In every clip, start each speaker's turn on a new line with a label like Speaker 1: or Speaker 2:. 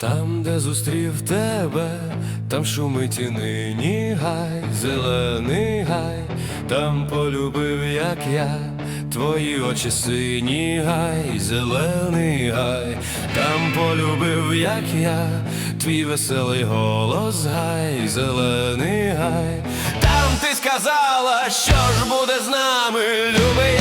Speaker 1: Там, де зустрів тебе, там шумить і нині гай, зелений гай, там полюбив, як я, твої очі сині гай, зелений гай, там полюбив, як я, твій веселий голос гай, зелений гай, там ти сказала, що ж буде з нами, любий.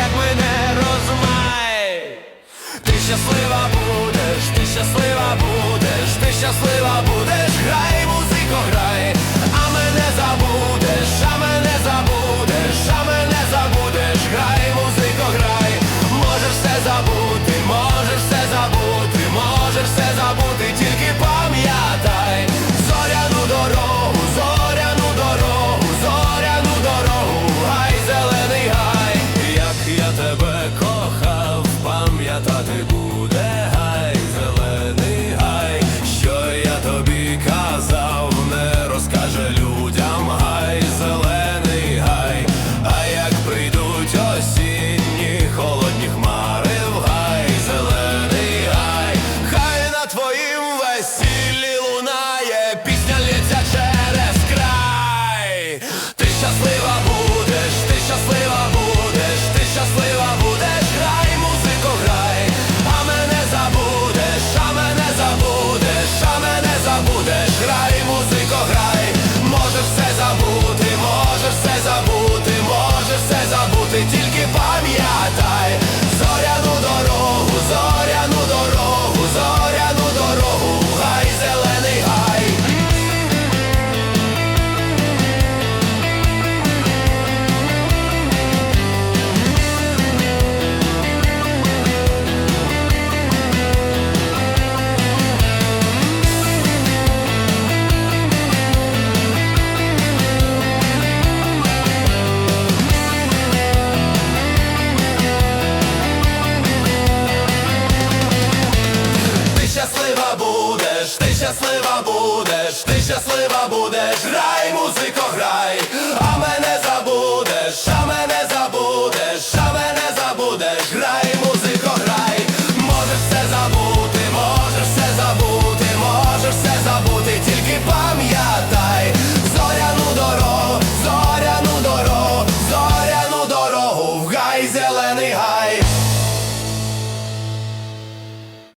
Speaker 1: щаслива будеш, ти щаслива будеш, ти щаслива будеш, грай, музико, грай, а мене забудеш, а мене забудеш, а мене забудеш, грай, музико, грай, можеш все забути, можеш все забути, можеш все забути, тільки пам'ятай, зоряну дорогу, зоряну дорогу, зоряну дорогу, в гай, зелений гай.